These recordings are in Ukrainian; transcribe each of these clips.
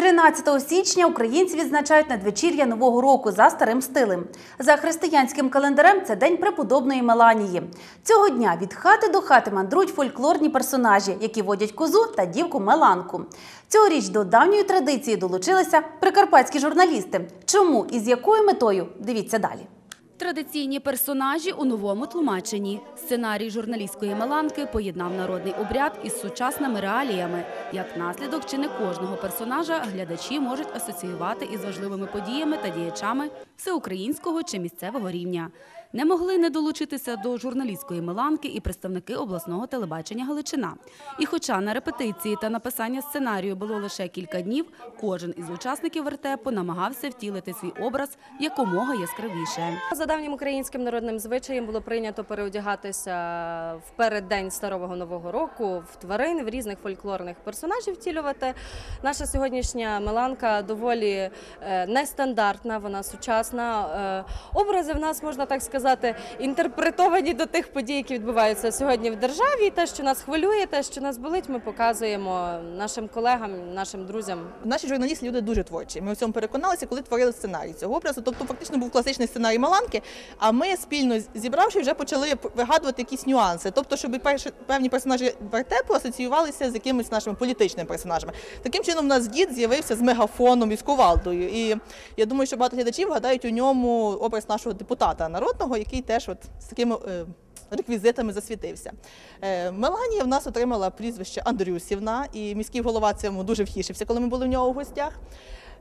13 січня українці відзначають надвечір'я Нового року за старим стилем. За християнським календарем це день преподобної Меланії. Цього дня від хати до хати мандрують фольклорні персонажі, які водять козу та дівку Меланку. Цьогоріч до давньої традиції долучилися прикарпатські журналісти. Чому і з якою метою? Дивіться далі. Традиційні персонажі у новому тлумаченні. Сценарій журналістської Меланки поєднав народний обряд із сучасними реаліями. Як наслідок, чи не кожного персонажа глядачі можуть асоціювати із важливими подіями та діячами всеукраїнського чи місцевого рівня. Не могли не долучитися до журналістської Меланки і представники обласного телебачення Галичина. І хоча на репетиції та написання сценарію було лише кілька днів, кожен із учасників вертепу намагався втілити свій образ якомога яскравіше. За давнім українським народним звичаєм було прийнято переодягатися в переддень старого нового року в тварин, в різних фольклорних персонажів втілювати. Наша сьогоднішня Меланка доволі е, нестандартна, вона сучасна. Е, Образи в нас можна так сказати інтерпретовані до тих подій, які відбуваються сьогодні в державі. Те, що нас хвилює, те, що нас болить, ми показуємо нашим колегам, нашим друзям. Наші журналісти люди дуже творчі. Ми в цьому переконалися, коли творили сценарій цього образу. Тобто, фактично був класичний сценарій Маланки. А ми спільно зібравши, вже почали вигадувати якісь нюанси. Тобто, щоб перші- певні персонажі вертепу асоціювалися з якимись нашими політичними персонажами. Таким чином, у нас дід з'явився з мегафоном і з кувалдою. І я думаю, що багато глядачів гадають у ньому образ нашого депутата народного, який теж от з такими. е, Реквізитами засвітився. Е, Меланія в нас отримала прізвище Андрюсівна, і міський голова цьому дуже втішився, коли ми були в нього в гостях.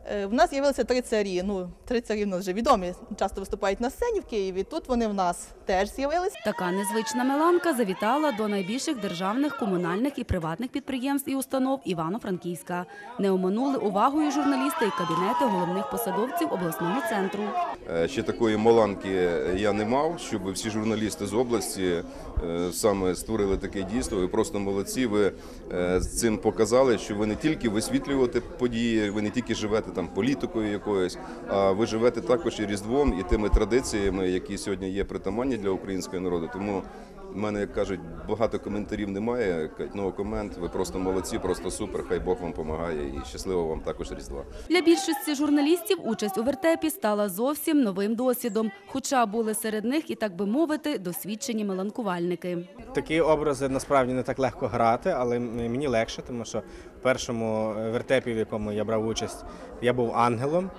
Е, В нас з'явилися три царі. Ну, три царі в нас вже відомі, часто виступають на сцені в Києві. Тут вони в нас теж з'явилися. Така незвична Меланка завітала до найбільших державних, комунальних і приватних підприємств і установ Івано-Франківська. Не оминули увагою журналісти і кабінети головних посадовців обласного центру. Е, Ще такої моланки я не мав, щоб всі журналісти з області е, саме створили таке дійство. Ви просто молодці. Ви з цим показали, що ви не тільки висвітлюєте події, ви не тільки живете там політикою якоюсь, а ви живете також і різдвом, і тими традиціями, які сьогодні є притаманні для українського народу. Тому в мене як кажуть, багато коментарів немає. No комент. Ви просто молодці, просто супер. Хай Бог вам допомагає і щасливо вам також різдва. Для більшості журналістів участь у вертепі стала зовсім новим досвідом, хоча були серед них і так би мовити досвідчені меланкувальники. Такі образи насправді не так легко грати, але мені легше, тому що в першому е, вертепі, в якому я брав участь, я був ангелом.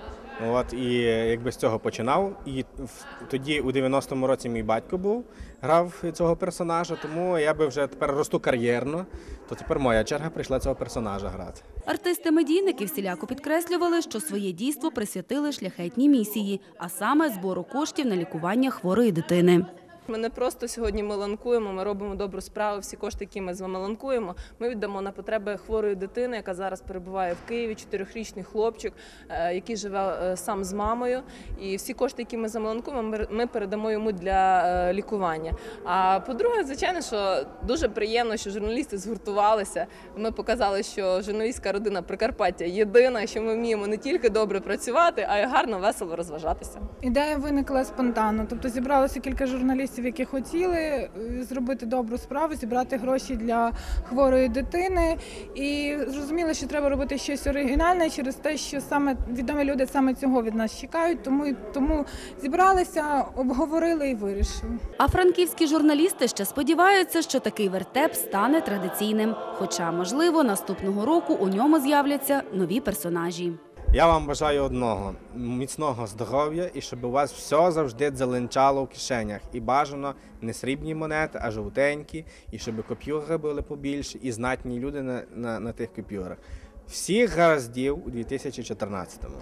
От і якби з цього починав. І в- тоді у 90-му році мій батько був, грав цього персонажа, тому я би вже тепер росту кар'єрно, то тепер моя черга прийшла цього персонажа грати. Артисти-медійники всіляко підкреслювали, що своє дійство присвятили шляхетній місії, а саме збору коштів на лікування хворої дитини. Ми не просто сьогодні меланкуємо, ми робимо добру справу. Всі кошти, які ми замеланкуємо, ми віддамо на потреби хворої дитини, яка зараз перебуває в Києві, чотирьохрічний хлопчик, е, який живе е, сам з мамою. І всі кошти, які ми замеланкуємо, ми- ми передамо йому для е, лікування. А по-друге, звичайно, що дуже приємно, що журналісти згуртувалися. Ми показали, що журналістська родина Прикарпаття єдина, що ми вміємо не тільки добре працювати, а й гарно, весело розважатися. Ідея виникла спонтанно. Тобто зібралося кілька журналістів, які хотіли е, зробити добру справу, зібрати гроші для хворої дитини. І зрозуміли, що треба робити щось оригінальне через те, що саме відомі люди саме цього від нас чекають. Тому тому зібралися, обговорили і вирішили. А франківські журналісти ще сподіваються, що такий вертеп стане традиційним. Хоча, можливо, наступного року у ньому з'являться нові персонажі. Я вам бажаю одного міцного здоров'я і щоб у вас все завжди дзеленчало в кишенях. І бажано не срібні монети, а жовтенькі, і щоб купюри були побільше, і знатні люди на, на, на тих купюрах. Всіх гараздів у 2014-му.